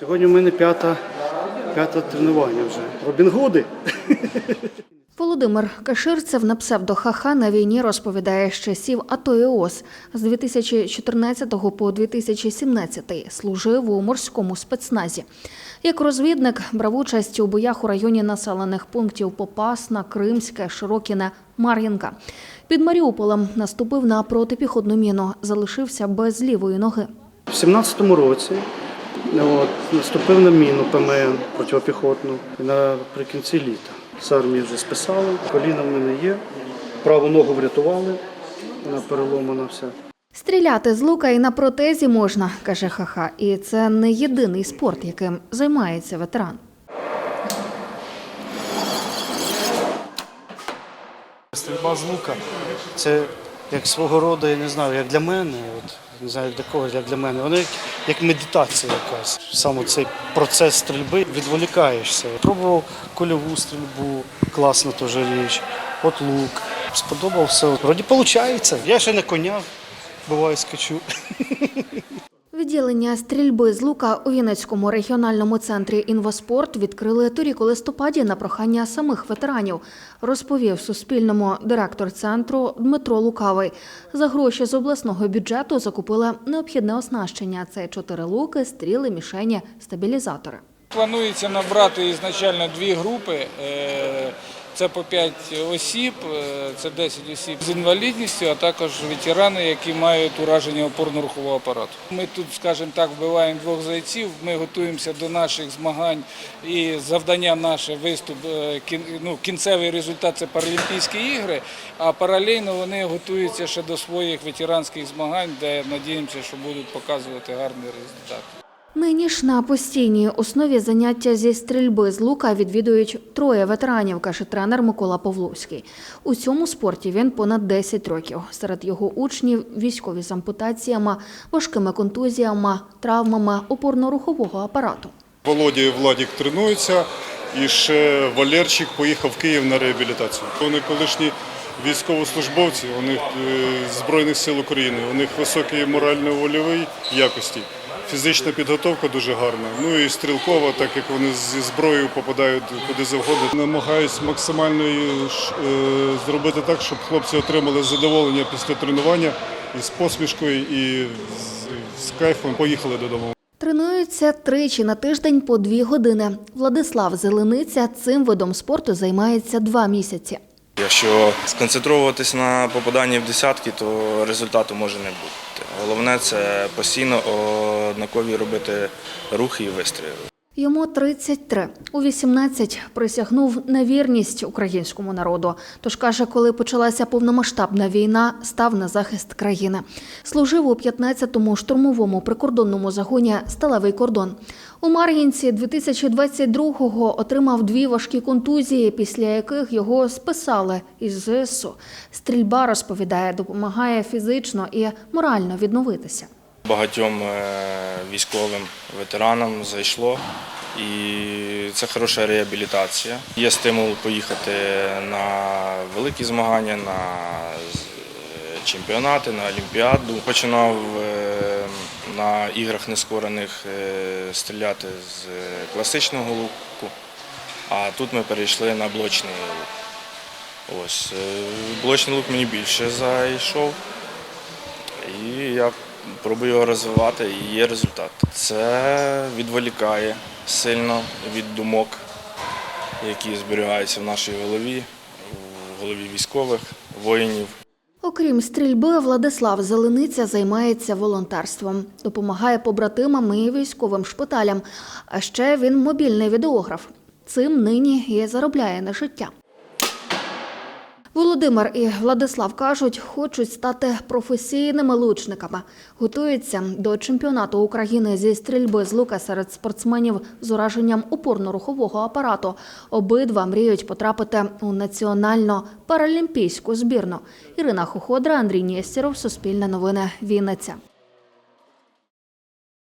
Сьогодні в мене п'ята, п'яте тренування вже. Робін Гуди. Володимир Каширцев на псевдо Хаха на війні розповідає з часів АТО і ООС. З 2014 по 2017 служив у морському спецназі. Як розвідник брав участь у боях у районі населених пунктів Попасна, Кримське, Широкіне, Мар'їнка. Під Маріуполем наступив на протипіхотну міну, залишився без лівої ноги. В 17-му році от, наступив на міну ПМН протипіхотну наприкінці літа. З армії вже списали, коліна в мене є, праву ногу врятували, вона переломана вся. Стріляти з лука і на протезі можна, каже Хаха. І це не єдиний спорт, яким займається ветеран. Стрільба з лука це як свого роду, я не знаю, як для мене, от, не знаю, для когось, як для мене. Воно як, як медитація якась. Саме цей процес стрільби відволікаєшся. Пробував кульову стрільбу, класна теж річ, от лук. Сподобався. Вроді виходить. Я ще не коня буваю скачу. Відділення стрільби з лука у Вінницькому регіональному центрі «Інваспорт» відкрили торік у листопаді на прохання самих ветеранів, розповів Суспільному директор центру Дмитро Лукавий. За гроші з обласного бюджету закупили необхідне оснащення. Це чотири луки, стріли, мішені, стабілізатори. Планується набрати ізначально дві групи. Це по 5 осіб, е, це 10 осіб з інвалідністю, а також ветерани, які мають ураження опорно-рухового апарату. Ми тут, скажімо так, вбиваємо двох зайців. Ми готуємося до наших змагань і завдання наше виступ, е, ну, кінцевий результат це Паралімпійські ігри, а паралельно вони готуються ще до своїх ветеранських змагань, де надіємося, що будуть показувати гарний результат. Нині ж на постійній основі заняття зі стрільби з лука відвідують троє ветеранів, каже тренер Микола Павловський. У цьому спорті він понад 10 років. Серед його учнів військові з ампутаціями, важкими контузіями, травмами опорно-рухового апарату. Володя і Владік тренуються, і ще Валерчик поїхав в Київ на реабілітацію. Вони колишні військовослужбовці, них е, Збройних сил України, у них високі морально-вольові якості. Фізична підготовка дуже гарна. Ну і стрілкова, так як вони зі зброєю попадають куди завгодно. Намагаюсь максимально е, зробити так, щоб хлопці отримали задоволення після тренування і з посмішкою, і з кайфом поїхали додому. Тренуються тричі на тиждень по дві години. Владислав Зелениця цим видом спорту займається два місяці. Якщо сконцентруватись на попаданні в десятки, то результату може не бути. Головне це постійно однакові робити рухи і вистріли. Йому 33. У 18 присягнув на вірність українському народу. Тож каже, коли почалася повномасштабна війна, став на захист країни. Служив у 15-му штурмовому прикордонному загоні Сталевий кордон. У Мар'їнці 2022-го отримав дві важкі контузії, після яких його списали із ЗСУ. Стрільба розповідає, допомагає фізично і морально відновитися. Багатьом е, військовим ветеранам зайшло, і це хороша реабілітація. Є стимул поїхати на великі змагання, на чемпіонати, на Олімпіаду. Починав е, на іграх нескорених е, стріляти з е, класичного луку, а тут ми перейшли на блочний лук. Ось блочний лук мені більше зайшов. І я пробую його розвивати, і є результат. Це відволікає сильно від думок, які зберігаються в нашій голові, в голові військових, воїнів. Окрім стрільби, Владислав Зелениця займається волонтерством, допомагає побратимам і військовим шпиталям. А ще він мобільний відеограф. Цим нині і заробляє на життя. Володимир і Владислав кажуть, хочуть стати професійними лучниками. Готуються до чемпіонату України зі стрільби з лука серед спортсменів з ураженням опорно-рухового апарату. Обидва мріють потрапити у національно паралімпійську збірну. Ірина Хоходра, Андрій Нєстєров, Суспільне новини, Вінниця.